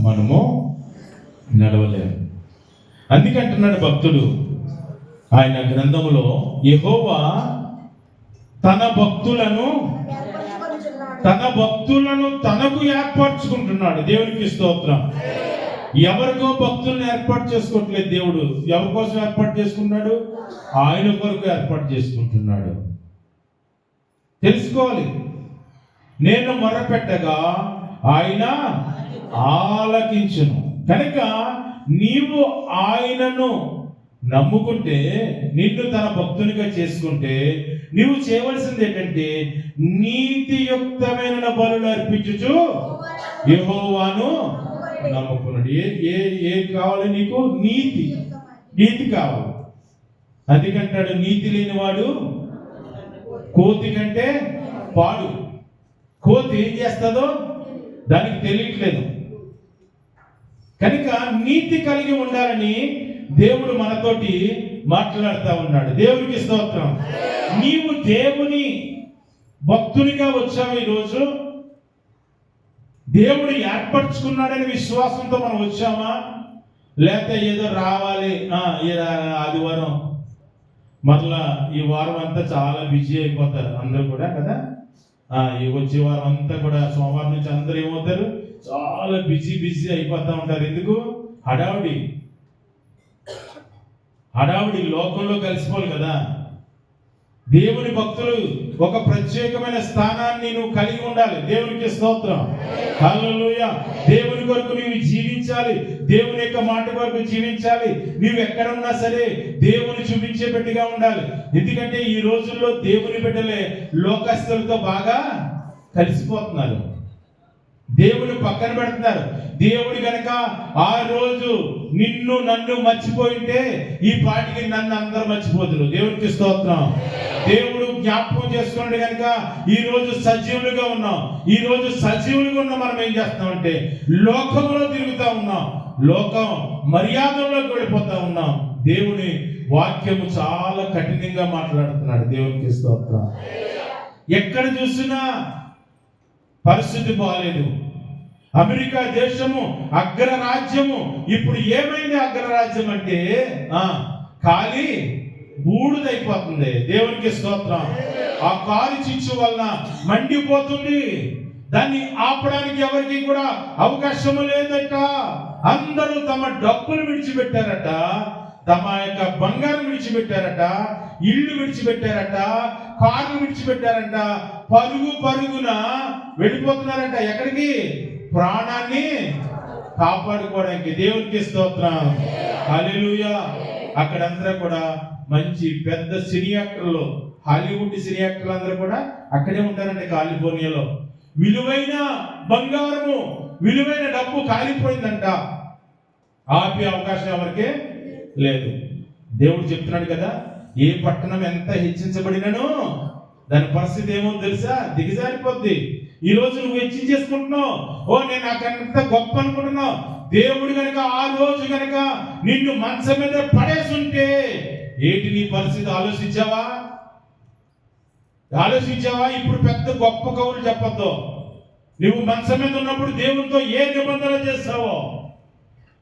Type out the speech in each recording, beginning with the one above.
మనము నడవలేము. అందుకంటున్నాడు భక్తుడు ఆయన గ్రంథములో యహోవా తన భక్తులను తన భక్తులను తనకు ఏర్పరచుకుంటున్నాడు. దేవునికి స్తోత్రం. ఎవరికో భక్తులను ఏర్పాటు చేసుకోవట్లేదు దేవుడు. ఎవరి కోసం ఏర్పాటు చేసుకున్నాడు ఆయన కొరకు ఏర్పాటు చేసుకుంటున్నాడు. తెలుసుకోవాలి. నేను మొరపెట్టగా ఆయన ఆలకించును. కనుక నీవు ఆయనను నమ్ముకుంటే నిన్ను తన భక్తునిగా చేసుకుంటే నీవు చేయవలసింది ఏంటంటే నీతియుక్తమైన బలు అర్పించుచు యహోవాను నమ్ముకున్నాడు. ఏ ఏ ఏది కావాలి నీకు? నీతి. నీతి కావాలి. అందుకంటాడు నీతి లేనివాడు కోతి కంటే పాడు. కోతి ఏం చేస్తుందో దానికి తెలియట్లేదు. కనుక నీతి కలిగి ఉండాలని దేవుడు మనతోటి మాట్లాడుతూ ఉన్నాడు. దేవునికి స్తోత్రం. నీవు దేవుని భక్తునిగా వచ్చావు ఈరోజు. దేవుడు ఏర్పరచుకున్నాడని విశ్వాసంతో మనం వచ్చామా? లేకపోతే ఏదో రావాలి. ఆదివారం. మరలా ఈ వారం అంతా చాలా బిజీ అయిపోతారు అందరూ కూడా కదా? ఈ వచ్చే వారం అంతా కూడా సోమవారం నుంచి అందరూ ఏమవుతారు? చాలా బిజీ బిజీ అయిపోతూ ఉంటారు. ఎందుకు? హడావుడి. హడావుడి లోకంలో కలిసిపోవాలి కదా. దేవుని భక్తులు ఒక ప్రత్యేకమైన స్థానాన్ని నువ్వు కలిగి ఉండాలి. దేవునికి స్తోత్రం. హల్లెలూయా. దేవుని కొరకు నీవు జీవించాలి. దేవుని యొక్క మాట కొరకు జీవించాలి. నీవు ఎక్కడున్నా సరే దేవుని చూపించే బిడ్డగా ఉండాలి. ఎందుకంటే ఈ రోజుల్లో దేవుని బిడ్డలే లోకస్తులతో బాగా కలిసిపోతున్నారు. దేవుని పక్కన పెడుతున్నారు. దేవుడు కనుక ఆ రోజు నిన్ను నన్ను మర్చిపోయింటే ఈ పాటికి నన్ను అందరూ మర్చిపోతున్నారు దేవునికి స్తోత్రం. దేవుడు జ్ఞాపకం చేసుకున్నాడు కనుక ఈ రోజు సజీవులుగా ఉన్నాం. ఈ రోజు సజీవులుగా ఉన్న. మనం ఏం చేస్తామంటే లోకంలో తిరుగుతూ ఉన్నాం. లోకం మర్యాదల్లోకి వెళ్ళిపోతా ఉన్నాం. దేవుని వాక్యము చాలా కఠినంగా మాట్లాడుతున్నాడు. దేవునికి స్తోత్రం. ఎక్కడ చూసినా పరిస్థితి బాగాలేదు అమెరికా దేశము అగ్రరాజ్యము ఇప్పుడు ఏమైంది అగ్రరాజ్యం అంటే? ఆ ఖాళీ బూడిదైపోతుంది దేవునికి స్తోత్రం. ఆ కాలు చిచ్చు వలన మండిపోతుంది. దాన్ని ఆపడానికి ఎవరికి కూడా అవకాశం లేదట. అందరూ తమ డబ్బులు విడిచిపెట్టారట. తమ యొక్క బంగారం విడిచిపెట్టారట. ఇల్లు విడిచిపెట్టారట కార్లు విడిచిపెట్టారంట పరుగు పరుగున వెళ్ళిపోతున్నారంట. ఎక్కడికి? ప్రాణాన్ని కాపాడుకోవడానికి. దేవునికి స్తోత్రం. హల్లెలూయా. అక్కడందరూ కూడా మంచి పెద్ద సినీ యాక్టర్లు హాలీవుడ్ సినీ యాక్టర్లు అందరూ కూడా అక్కడే ఉంటారండి కాలిఫోర్నియాలో. విలువైన బంగారము విలువైన డబ్బు కాలిపోయిందంట. ఆపే అవకాశం ఎవరికే లేదు. దేవుడు చెప్తున్నాడు కదా ఏ పట్టణం ఎంత హెచ్చించబడినను దాని పరిస్థితి ఏమో తెలుసా? దిగజారిపోద్ది. ఈ రోజు నువ్వు హెచ్చించేసుకుంటున్నావు ఓ నేను నాకంత గొప్ప అనుకుంటున్నావు? దేవుడు గనక ఆ రోజు గనక నిన్ను మంచం మీద పడేసుంటే ఏంటి నీ పరిస్థితి? ఆలోచించావా? ఆలోచించావా? ఇప్పుడు పెద్ద గొప్ప కవులు చెప్పొద్దు. నువ్వు మంచం మీద ఉన్నప్పుడు దేవునితో ఏ నిబంధన చేస్తావో?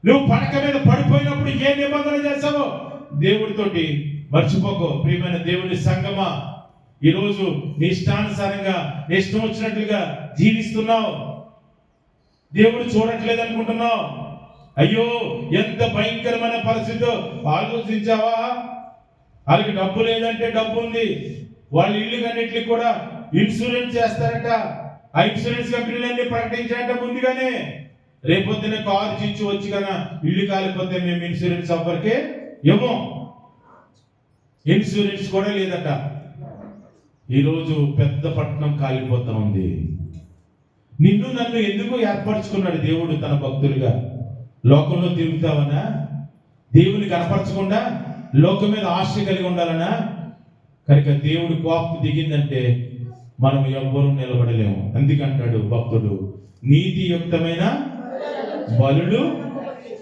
నువ్వు పడక మీద పడిపోయినప్పుడు ఏ నిబంధన చేస్తావో? దేవుడితోటి మర్చిపోకో. ప్రియమైన దేవుని సంగమా ఈరోజు నీ ఇష్టానుసారంగా నీ ఇష్టం వచ్చినట్లుగా జీవిస్తున్నావు. దేవుడు చూడట్లేదు అనుకుంటున్నావు అయ్యో ఎంత భయంకరమైన పరిస్థితి. ఆలోచించావా? వాళ్ళకి డబ్బు లేదంటే డబ్బు ఉంది. వాళ్ళ ఇల్లు కన్నిటికి కూడా ఇన్సూరెన్స్ చేస్తారట. ఆ ఇన్సూరెన్స్ కంపెనీలన్నీ ప్రకటించారంట ముందుగానే. రేపొద్దున కారు చిచ్చు వచ్చి కదా ఇల్లు కాలిపోతే మేము ఇన్సూరెన్స్ అవ్వరికే? ఇవ్వం ఇన్సూరెన్స్ కూడా లేదట. ఈరోజు పెద్ద పట్టణం కాలిపోతా ఉంది. నిన్ను నన్ను ఎందుకు ఏర్పరచుకున్నాడు దేవుడు తన భక్తులుగా? లోకంలో తిరుగుతావనా? దేవుని కనపరచకుండా లోకం మీద ఆశ కలిగి ఉండాలనా? కనుక దేవుడు కోపం దిగిందంటే మనం ఎవ్వరూ నిలబడలేము. అందుకంటాడు భక్తుడు నీతియుక్తమైన బలుడు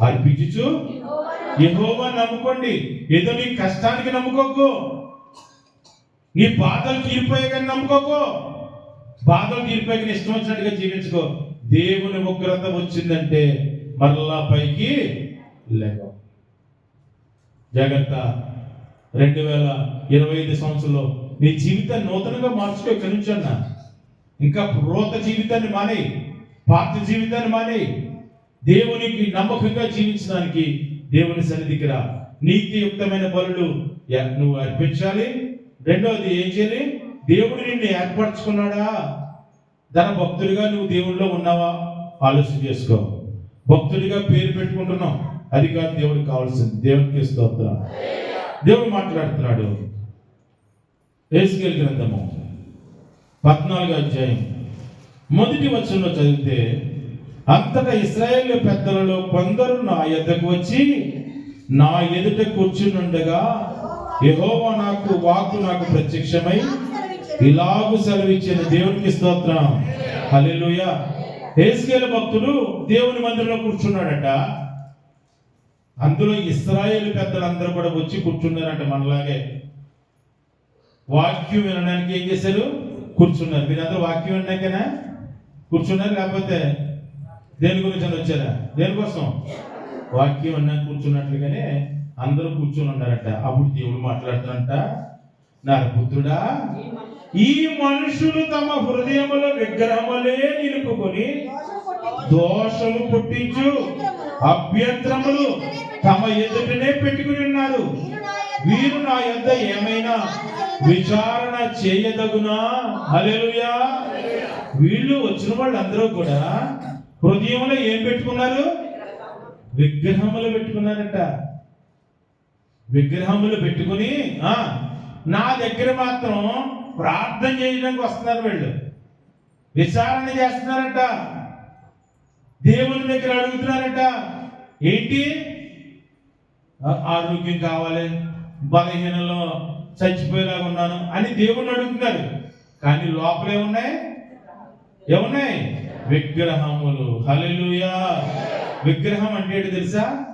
అర్పించుచు యహోవా నమ్ముకోండి. ఏదో నీ కష్టానికి నమ్ముకోకు. నీ బాధలు తీరిపోయే కానీ నమ్ముకోకు. బాధలు తీరిపోయి ఇష్టం వచ్చినట్టుగా జీవించుకో. దేవుని ఉగ్రత వచ్చిందంటే మరలా పైకి లేక జాగ్రత్త. రెండు వేల ఇరవై ఐదు సంవత్సరంలో నీ జీవితాన్ని నూతనంగా మార్చుకో ఇక్కడి నుంచి అన్న. ఇంకా రోత జీవితాన్ని మానే పాత జీవితాన్ని మానే దేవునికి నమ్మకంగా జీవించడానికి దేవుని సన్నిధికి రా నీతియుక్తమైన బలులు నువ్వు అర్పించాలి. రెండవది ఏం చేయాలి? దేవుడు నిన్ను ఏర్పరచుకున్నాడా? ధన భక్తుడిగా నువ్వు దేవుడిలో ఉన్నావా? ఆలోచన చేసుకో. భక్తుడిగా పేరు పెట్టుకుంటున్నావు అది కాదు దేవుడికి కావాల్సింది. దేవునికి స్తోత్ర. దేవుడు మాట్లాడుతున్నాడు. వేసుకెళ్ళి గ్రంథము పద్నాలుగు అధ్యాయం. మొదటి వచనంలో చదివితే అంతటా ఇస్రాయేల్ పెద్దలలో కొందరు నా ఎద్దకు వచ్చి నా ఎదుట కూర్చునుండగా యహోవా నాకు వాక్కు నాకు ప్రత్యక్షమై ఇలాగు సెలవిచ్చిన దేవునికి స్తోత్రం. హల్లెలూయా. హేస్కేల భక్తుడు దేవుని మందిరంలో కూర్చున్నాడట. అందులో ఇస్రాయేల్ పెద్దలందరూ కూడా వచ్చి కూర్చున్నారంట మనలాగే. వాక్యం వినడానికి ఏం చేశారు? కూర్చున్నారు. మీరందరూ వాక్యం వినడానికేనా? కూర్చున్నారు లేకపోతే దేని గురించి అని వచ్చారా దేనికోసం? వాక్యం వినడానికి కూర్చున్నట్లుగానే అందరూ కూర్చొని ఉన్నారట. అప్పుడు దేవుడు మాట్లాడుతున్నట నా పుత్రుడా ఈ మనుషులు తమ హృదయములో విగ్రహములే నిలుపుకొని దోషము పుట్టించు అభ్యంతరములు తమ ఎదుటనే పెట్టుకుని ఉన్నారు. వీరు నా యొద్ద ఏమైనా విచారణ చేయదగునా? హల్లెలూయా. వీళ్ళు వచ్చిన వాళ్ళందరూ కూడా హృదయంలో ఏం పెట్టుకున్నారు? విగ్రహములు పెట్టుకున్నారట. విగ్రహములు పెట్టుకుని నా దగ్గర మాత్రం ప్రార్థన చేయడానికి వస్తున్నారు వీళ్ళు. విచారణ చేస్తున్నారట. దేవుని దగ్గర అడుగుతున్నారట. ఏంటి? ఆరోగ్యం కావాలి బలహీనలో చచ్చిపోయేలాగా ఉన్నాను అని దేవుణ్ణి అడుగుతున్నారు. కానీ లోపలే ఉన్నాయి ఏమున్నాయి? విగ్రహములు. హల్లెలూయా. విగ్రహం అంటే ఏంటి తెలుసా?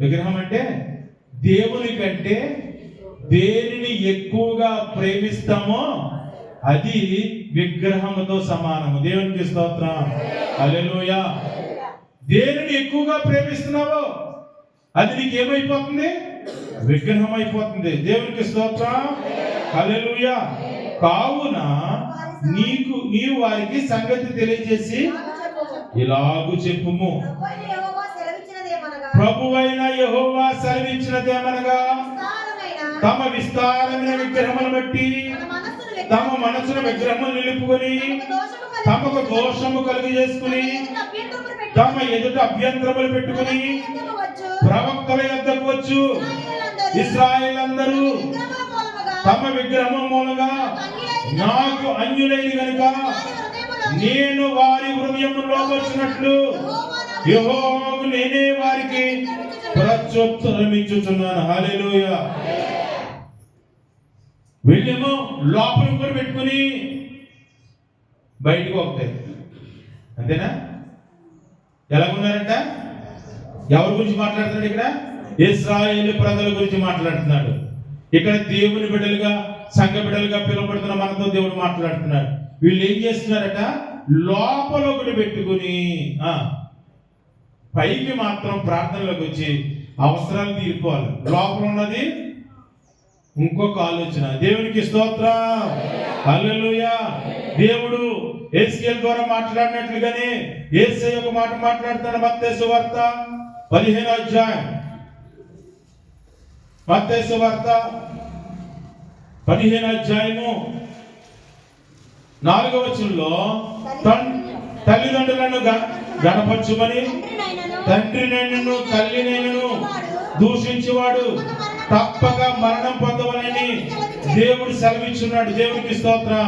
విగ్రహం అంటే దేవుని కంటే దేనిని ఎక్కువగా ప్రేమిస్తామో అది విగ్రహముతో సమానము. దేవునికి స్తోత్రం. హల్లెలూయా. దేనిని ఎక్కువగా ప్రేమిస్తున్నావో అది నీకు ఏమైపోతుంది విగ్రహం అయిపోతుంది దేవునికి స్తోత్రం. హల్లెలూయా. కావున నీకు నీవు వారికి సంగతి తెలియజేసి ఇలాగు చెప్పుము. ప్రభువైన యహోవా సెలవిచ్చినదేమనగా తమ విస్తారమైన విగ్రహములు బట్టి తమ మనసును విగ్రహములు నిలుపుకొని తమకు దోషము కలిగి చేసుకుని తమ ఎదుట అభ్యంతరములు పెట్టుకుని ప్రవక్తల యొద్దకు వచ్చు. ఇస్రాయేల్ అందరూ తమ విగ్రహం మూలంగా నాకు అన్యులైన కనుక నేను వారి హృదయం లోపరిచినట్లు యహోవాకు నేనే వారికి ప్రత్యుత్తరమిచ్చుచున్నాను హాలేలోయ హల్లెలూయా. లోపల కూడా పెట్టుకుని బయటకు వస్తాయి అంతేనా? ఎలాగున్నారంట? ఎవరి గురించి మాట్లాడుతున్నాడు ఇక్కడ? ఇస్రాయేల్ ప్రజల గురించి మాట్లాడుతున్నాడు. ఇక్కడ దేవుని బిడ్డలుగా సంఘ బిడ్డలుగా పిలువబడుతున్న మనతో దేవుడు మాట్లాడుతున్నాడు. వీళ్ళు ఏం చేస్తున్నారట? లోపల ఒకటి పెట్టుకుని పైకి మాత్రం ప్రార్థనలోకి వచ్చి అవసరాలు తీరుకోవాలి లోపల ఉన్నది ఇంకొక ఆలోచన. దేవునికి స్తోత్రం. హల్లెలూయా. దేవుడు ఎస్కేల్ ద్వారా మాట్లాడినట్లుగానే ఏసే ఒక మాట మాట్లాడుతాడు మత్తే సువార్త పదిహేను అధ్యాయం. మత్తేసు వార్త పదిహేను అధ్యాయము నాలుగవ వచనంలో తల్లిదండ్రులను గణపరచుమని తండ్రి నైనను తల్లి నైనను దూషించేవాడు తప్పక మరణం పొందవలని దేవుడు సెలవిచ్చున్నాడు. దేవుడికి స్తోత్రం.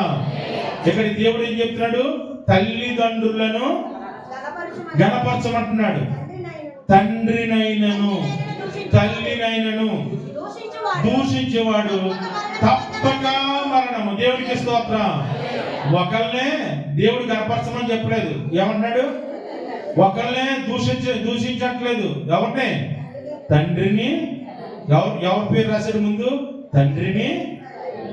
ఇక్కడ దేవుడు ఏం చెప్తున్నాడు? తల్లిదండ్రులను గణపరచమంటున్నాడు. తండ్రినైనను తల్లినైనను దూషించేవాడు తప్పక మరణము. దేవుడికి స్తోత్రం. ఒకళ్ళనే దేవుడు గణపరచమని చెప్పలేదు. ఏమన్నాడు? ఒకళ్ళనే దూషించ దూషించట్లేదు. ఎవరిని? తండ్రిని. ఎవరు ఎవరి పేరు రాశాడు ముందు? తండ్రిని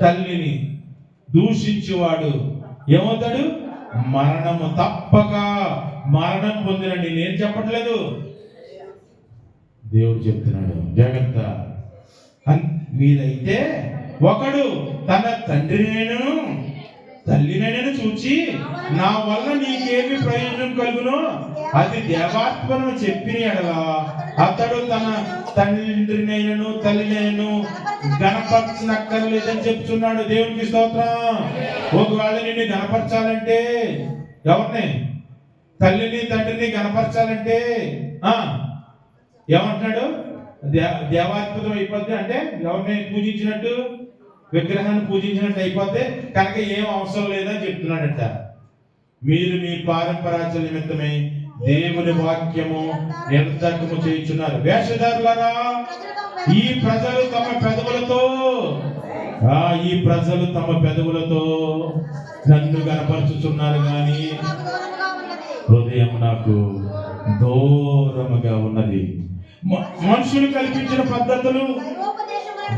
తల్లిని. దూషించేవాడు ఏమవుతాడు? మరణము. తప్పక మరణం పొందినండి. నేను చెప్పట్లేదు. దేవుడు చెప్తున్నాడు. జాగ్రత్త. అన్- ఒకడు తన తండ్రినైనను తల్లినైనను చూచి నా వల్ల నీకేమి ప్రయోజనం కలుగునో అది దేవాత్మను చెప్పిన ఎడలా అతడు తన తండ్రినైనను తల్లినైనను గణపరచనక్కర్లేదని చెప్తున్నాడు. దేవునికి స్తోత్రం. ఒకవేళ నిన్ను గణపరచాలంటే ఎవరిని? తల్లిని తండ్రిని గణపరచాలంటే ఆ ఏమంటున్నాడు? దేవాత్మతం దేవాత్మకం అయిపోద్ది అంటే ఎవరిని పూజించినట్టు విగ్రహాన్ని పూజించినట్టు అయిపోతే కనుక ఏం అవసరం లేదని చెప్తున్నాడట. మీరు మీ పారంపరాచ నిమిత్తమై దేవుని వాక్యము నిర్ధకము చేయించున్నారు. వేషధారులారా ఈ ప్రజలు తమ పెదవులతో ఆ ఈ ప్రజలు తమ పెదవులతో నన్ను కనపరుచుతున్నారు కానీ హృదయం నాకు దూరముగా ఉన్నది. మనుషులు కల్పించిన పద్ధతులు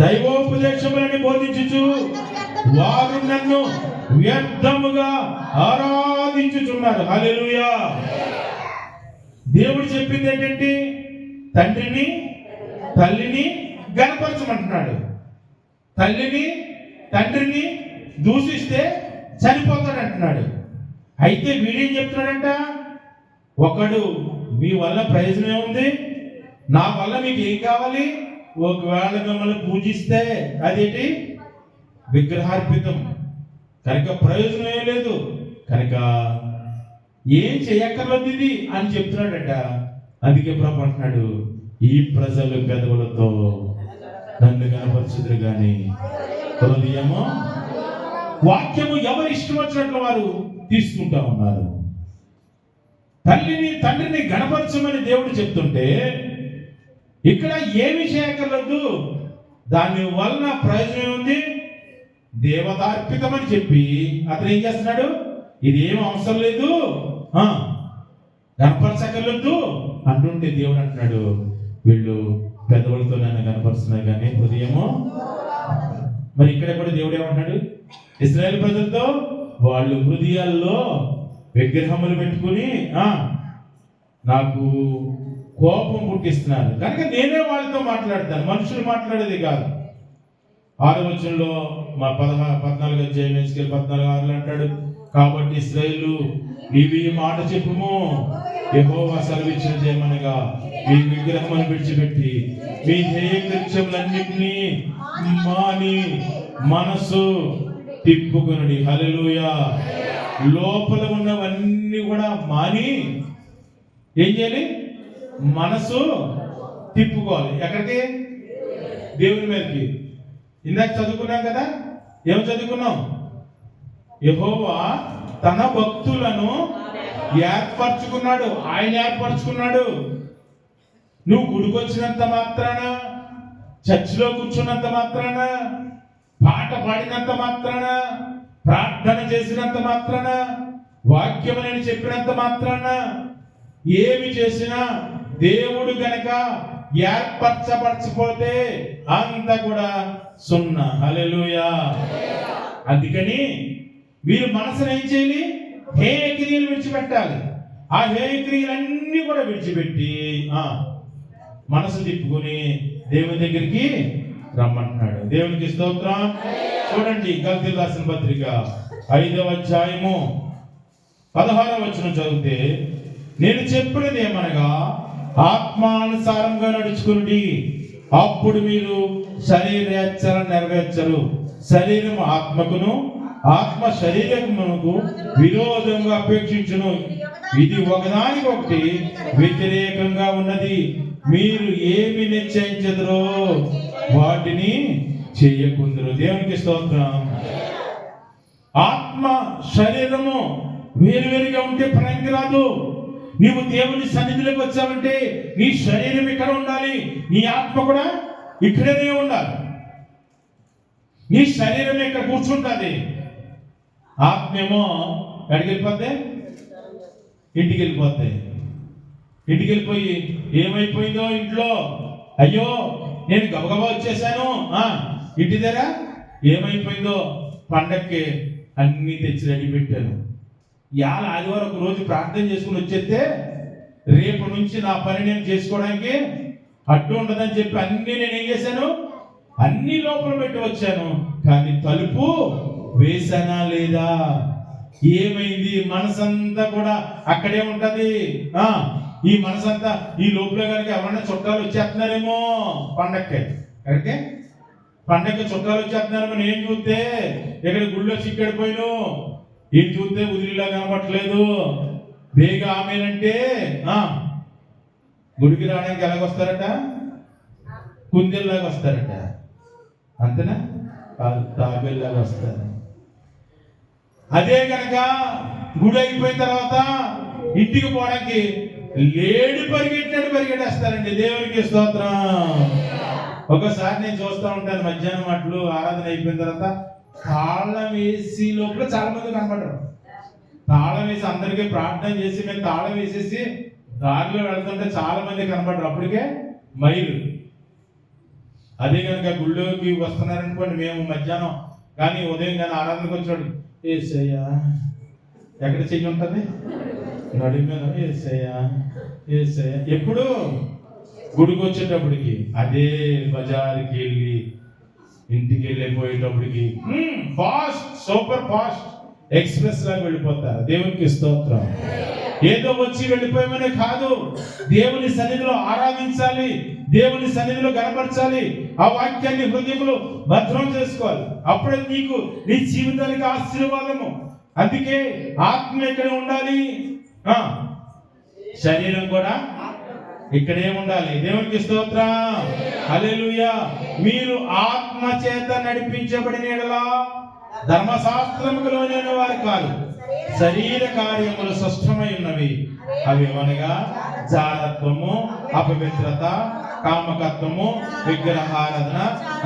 దైవోపదేశములని బోధించుచు వారు నన్ను వ్యర్థముగా ఆరాధించుచున్నారు. హలెలుయా దేవుడు చెప్పింది ఏంటంటే తండ్రిని తల్లిని గనపరచమంటున్నాడు. తల్లిని తండ్రిని దూషిస్తే చనిపోతాడు అంటున్నాడు అయితే వీడేం చెప్తున్నాడంట? ఒకడు మీ వల్ల ప్రయోజనం ఏముంది నా వల్ల మీకు ఏం కావాలి? ఒకవేళ మిమ్మల్ని పూజిస్తే అదేంటి? విగ్రహార్పితం. కనుక ప్రయోజనం ఏం లేదు. కనుక ఏం చేయక్కర్లేదు ఇది అని చెప్తున్నాడట. అందుకే ప్రభు అంటున్నాడు ఈ ప్రజలు పెదవులతో నన్ను కనపరచుదురు కానీ హృదయము వాక్యము ఎవరు ఇష్టం వచ్చినట్లు వారు తీసుకుంటా ఉన్నారు. తల్లిని తండ్రిని గణపరచమని దేవుడు చెప్తుంటే ఇక్కడ ఏమి చేయగలదు? దాని వలన ప్రయోజనం ఉంది దేవతార్పితమని చెప్పి అతను ఏం చేస్తున్నాడు? ఇది ఏం అవసరం లేదు. కనపరచగలదు అంటుంటే దేవుడు అంటున్నాడు. వీళ్ళు పెద్దవాళ్ళతో నన్ను కనపరుస్తున్నారు కానీ హృదయము. మరి ఇక్కడ కూడా దేవుడు ఏమంటున్నాడు? ఇస్రాయేల్ ప్రజలతో వాళ్ళు హృదయాల్లో విగ్రహములు పెట్టుకుని నాకు కోపం పుట్టిస్తున్నారు. కనుక నేనే వాళ్ళతో మాట్లాడతాను. మనుషులు మాట్లాడేది కాదు. ఆరు వచనంలో మా పదహా పద్నాలుగు అధ్యాయం పద్నాలుగు ఆరులు అంటాడు కాబట్టి ఇస్రాయేలు ఇవి మాట చెప్పుము. యెహోవా సెలవిచ్చిన జయమనగా మీ విగ్రహం విడిచిపెట్టి మీ హేయ కృత్యములన్నింటినీ మాని మనసు తిప్పుకునడి. హల్లెలూయా. లోపల ఉన్నవన్నీ కూడా మాని ఏం చేయాలి? మనసు తిప్పుకోవాలి. ఎక్కడికి? దేవుని మీదకి. ఇందాక చదువుకున్నాం కదా? ఏం చదువుకున్నాం? యహోవా తన భక్తులను ఏర్పరచుకున్నాడు. ఆయన ఏర్పరచుకున్నాడు. నువ్వు గుడికొచ్చినంత మాత్రాన చర్చిలో కూర్చున్నంత మాత్రాన పాట పాడినంత మాత్రాన ప్రార్థన చేసినంత మాత్రాన వాక్యం నేను చెప్పినంత మాత్రాన ఏమి చేసినా దేవుడు కనుక ఏర్పరచపరచపోతే అంత కూడా సున్నా. హలెలుయా అందుకని మీరు మనసును ఏం చేయాలి? హేయ క్రియలు విడిచిపెట్టాలి. ఆ హేయ క్రియలన్నీ కూడా విడిచిపెట్టి ఆ మనసు తిప్పుకొని దేవుని దగ్గరికి రమ్మంటున్నాడు. దేవునికి స్తోత్రం. చూడండి గల్తీ రాసిన పత్రిక ఐదవ అధ్యాయము పదహారవ వచ్చిన చదివితే నేను చెప్పినది ఏమనగా ఆత్మానుసారంగా నడుచుకుని అప్పుడు మీరు శరీరేచ్ఛన నెరవేర్చరు. శరీరం ఆత్మకును ఆత్మ శరీరమునకు విరోధంగా అపేక్షించును. ఇది ఒకదానికొకటి వ్యతిరేకంగా ఉన్నది. మీరు ఏమి నిశ్చయించదురో వాటిని చేయకుందరు. దేవునికి స్తోత్రం. ఆత్మ శరీరము వేరువేరుగా ఉంటే పనికి రాదు. నీవు దేవుని సన్నిధిలోకి వచ్చావంటే నీ శరీరం ఇక్కడ ఉండాలి. నీ ఆత్మ కూడా ఇక్కడనే ఉండాలి. నీ శరీరం ఇక్కడ కూర్చుంటుంది. ఆత్మేమో ఎక్కడికి వెళ్ళిపోద్ది ఇంటికి వెళ్ళిపోద్ది ఇంటికి వెళ్ళిపోయి ఏమైపోయిందో ఇంట్లో? అయ్యో నేను గబగబా వచ్చేసాను. ఆ ఇంటి దగ్గర ఏమైపోయిందో పండక్కి అన్నీ తెచ్చి రెడీ పెట్టాను. ఇవాళ ఆదివారం ఒక రోజు ప్రార్థన చేసుకుని వచ్చేస్తే రేపు నుంచి నా పని నేను చేసుకోవడానికి అడ్డు ఉండదని చెప్పి అన్ని నేను ఏం చేశాను? అన్ని లోపల పెట్టి వచ్చాను. కానీ తలుపు వేసానా లేదా? ఏమైంది? మనసంతా కూడా అక్కడే ఉంటది. ఆ ఈ మనసంతా ఈ లోపల కనుక ఎవరైనా చుట్టాలు వచ్చేస్తున్నారేమో? పండక్కి. కరెక్టే పండగ చుట్టాలు వచ్చేస్తున్నారేమో నేను చూస్తే. ఇక్కడ గుళ్ళో చిక్కడిపోయాను ఏం చూస్తే ఉదిరిలా కనపట్లేదు బేగ ఆమెనంటే గుడికి రావడానికి ఎలాగొస్తారట? కుందేల్లాగా వస్తారట అంతేనా? కాదు తాబేల్లాగా వస్తారు అదే కనుక గుడి అయిపోయిన తర్వాత ఇంటికి పోవడానికి లేడి పరిగెట్టినట్టు పరిగెట్టేస్తారండి. దేవునికి స్తోత్రం. ఒకసారి నేను చూస్తూ ఉంటాను మధ్యాహ్నం అట్లు ఆరాధన అయిపోయిన తర్వాత తాళం వేసి లోపల చాలా మంది కనపడరు తాళం వేసి అందరికీ ప్రార్థన చేసి మేము తాళం వేసేసి దారిలో వెళ్తుంటే చాలా మంది కనపడరు అప్పటికే మైలు. అదే కనుక గుళ్ళోకి వస్తున్నారనుకోండి మేము మధ్యాహ్నం. కానీ ఉదయం కానీ ఆరాధనకు వచ్చాడు. ఏసయ్యా ఎక్కడ చెయ్యి ఉంటుంది? నడి మీద. ఏసయ్యా ఏసయ్యా. ఎప్పుడు? గుడికి వచ్చేటప్పటికి. అదే బజార్కి వెళ్ళి ఇంటికి వెళ్ళిపోయేటప్పటికి ఫాస్ట్ సూపర్ ఫాస్ట్. ఎక్స్ప్రెస్ లాగా వెళ్ళిపోతారు. దేవునికి స్తోత్రం. ఏదో వచ్చి వెళ్ళిపోయామనే కాదు. దేవుని సన్నిధిలో ఆరాధించాలి. దేవుని సన్నిధిలో గనపరచాలి. ఆ వాక్యాన్ని హృదయంలో భద్రం చేసుకోవాలి. అప్పుడే నీకు నీ జీవితానికి ఆశీర్వాదము. అందుకే ఆత్మ ఎక్కడ ఉండాలి? శరీరం కూడా ఇక్కడే ఉండాలి దేవునికి స్తోత్రం. అలెలుయా మీరు ఆత్మ చేత నడిపించబడిన ఎడలా ధర్మశాస్త్రములోని వారు కాదు. శరీర కార్యములు స్పష్టమై ఉన్నవి. అవి అనగా జాలత్వము అపవిత్రత కామకత్వము విగ్రహారాధన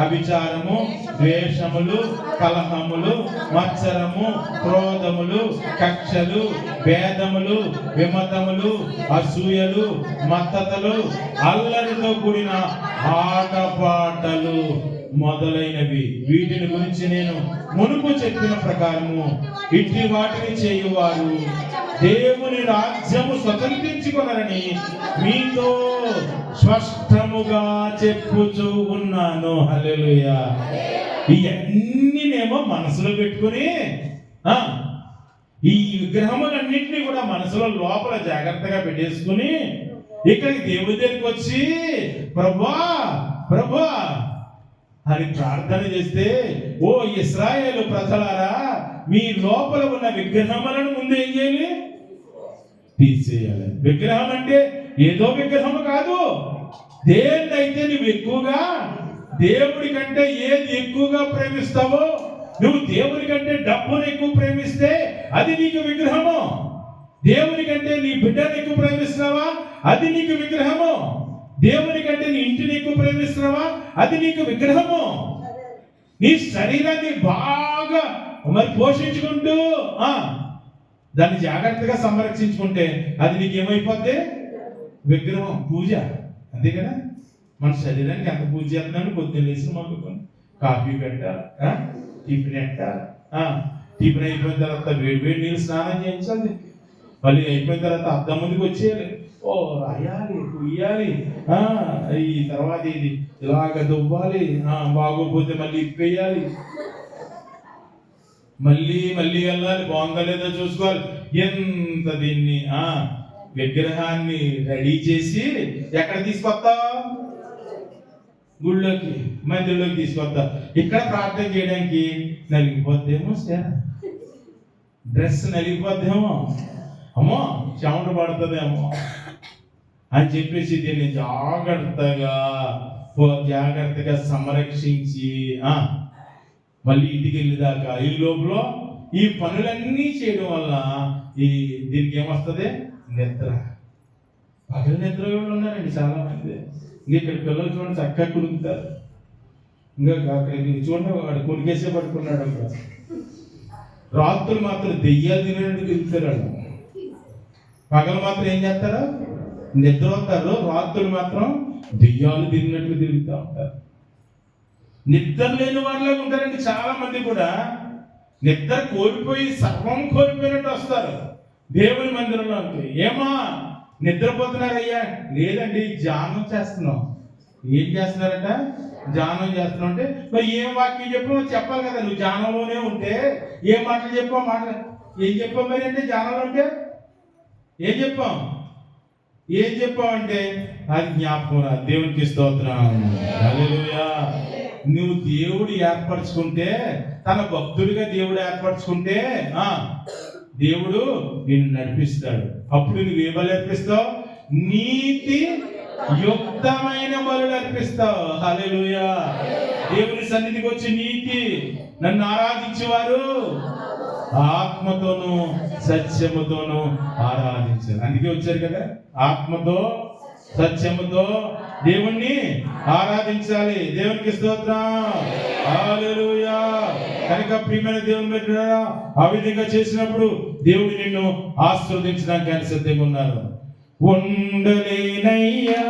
అభిచారము ద్వేషములు కలహములు మత్సరము క్రోధములు కక్షలు భేదములు విమతములు అసూయలు మత్తతలు అల్లరితో కూడిన ఆటపాటలు. మొదలైనవి. వీటిని గురించి నేను మునుపు చెప్పిన ప్రకారము ఇట్టి వాటిని చేయువారు దేవుని రాజ్యము స్వతంత్రించుకున్నారని మీతో స్పష్టముగా చెప్పుచూ ఉన్నాను. హలెలుయా ఇవన్నీనేమో మనసులో పెట్టుకుని ఈ విగ్రహములన్నింటినీ కూడా మనసులో లోపల జాగ్రత్తగా పెట్టేసుకుని ఇక్కడికి దేవుడి దగ్గరికి వచ్చి ప్రభా ప్రభా అని ప్రార్థన చేస్తే ఓ ఇస్రాయేలు ప్రజలారా మీ లోపల ఉన్న విగ్రహములను ముందు ఏం చేయాలి? తీసేయాలి. విగ్రహం అంటే ఏదో విగ్రహం కాదు. దేన్నైతే నువ్వు ఎక్కువగా దేవుడి కంటే ఏది ఎక్కువగా ప్రేమిస్తావో నువ్వు దేవుని కంటే డబ్బును ఎక్కువ ప్రేమిస్తే అది నీకు విగ్రహము. దేవుని కంటే నీ బిడ్డను ఎక్కువ ప్రేమిస్తున్నావా? అది నీకు విగ్రహము. దేవుని కంటే నీ ఇంటిని ఎక్కువ ప్రేమిస్తున్నావా? అది నీకు విగ్రహము. నీ శరీరాన్ని బాగా మరి పోషించుకుంటూ దాన్ని జాగ్రత్తగా సంరక్షించుకుంటే అది నీకు ఏమైపోద్ది విగ్రహం పూజ. అంతే కదా? మన శరీరానికి ఎంత పూజ చేస్తున్నాను పొద్దున్న లేచి మాకు కాఫీ పెట్టాలి టిఫిన్ పెట్టాలి టిఫిన్ అయిపోయిన తర్వాత వేడి వేడి నీళ్ళు స్నానం చేయించాలి. మళ్ళీ అయిపోయిన తర్వాత అద్దం ముందుకు వచ్చేయాలి. ఓ రాయాలి. ఇయ్యాలి ఆ, ఈ తర్వాత ఇది ఇలాగ దువ్వాలి. బాగోపోతే మళ్ళీ ఇప్పేయాలి. మళ్ళీ మళ్ళీ వెళ్ళాలి. బాగుందా లేదో చూసుకోవాలి. ఎంత దీన్ని ఆ విగ్రహాన్ని రెడీ చేసి ఎక్కడ తీసుకొస్తా? గుళ్ళోకి మందిరంలోకి తీసుకొస్తా. ఇక్కడ ప్రార్థన చేయడానికి నలిగిపోద్దేమో సార్. డ్రెస్ నలిగిపోద్దేమో. అమ్మో చెమట పడుతుందేమో. అని చెప్పేసి దీన్ని జాగ్రత్తగా జాగ్రత్తగా సంరక్షించి మళ్ళీ ఇంటికి వెళ్ళేదాకా ఈ లోపల ఈ పనులన్నీ చేయడం వల్ల ఈ దీనికి ఏమొస్తుంది? నిద్ర. పగల నిద్ర కూడా ఉన్నారండి చాలా మంది. ఇంకా ఇక్కడ పిల్లలు చూడండి చక్కగా కురుకుతారు. ఇంకా అక్కడికి చూడండి వాడు కొనికేసే పట్టుకున్నాడు అక్కడ. రాత్రులు మాత్రం దెయ్యాలు తినేటట్టు తిరుగుతారు పగలు మాత్రం ఏం చేస్తారు? నిద్ర అవుతారు రాత్రులు మాత్రం దెయ్యాలు తిరిగినట్లు తిరుగుతూ ఉంటారు. నిద్ర లేని వాళ్ళే ఉంటారండి చాలా మంది కూడా. నిద్ర కోల్పోయి సర్వం కోల్పోయినట్టు వస్తారు. దేవుని మందిరంలో ఏమా? నిద్రపోతున్నారయ్యా? లేదండి ధ్యానం చేస్తున్నాం. ఏం చేస్తున్నారట? ధ్యానం చేస్తున్నావు అంటే మరి ఏం వాక్యం చెప్పావు చెప్పాలి కదా. నువ్వు ధ్యానంలోనే ఉంటే ఏం మాటలు చెప్పావు? మాట ఏం చెప్పావు మరి అంటే ధ్యానంలో ఉంటే? ఏం చెప్పాం? ఏం చెప్పావంటే? అది జ్ఞాపకం రా దేవునికి స్తోత్రం. నువ్వు దేవుడు ఏర్పరచుకుంటే తన భక్తుడిగా దేవుడు ఏర్పరచుకుంటే ఆ దేవుడు నిన్ను నడిపిస్తాడు. అప్పుడు నువ్వు ఏ బలి అర్పిస్తావు? నీతి యుక్తమైన బలు అర్పిస్తావు. హల్లెలూయా. దేవుని సన్నిధికి వచ్చి నీతి నన్ను ఆరాధించేవారు. ఆత్మతోనూ సత్యముతోను ఆరాధించారు. అందుకే వచ్చారు కదా? ఆత్మతో సత్యముతో దేవుణ్ణి ఆరాధించాలి. దేవునికి స్తోత్రం. కనుక ప్రియమైన దేవుని పెట్టారా ఆ విధంగా చేసినప్పుడు దేవుడు నిన్ను ఆస్వాదించడానికి ఆయన సిద్ధంగా ఉన్నారు. ఉండలేనయ్యా.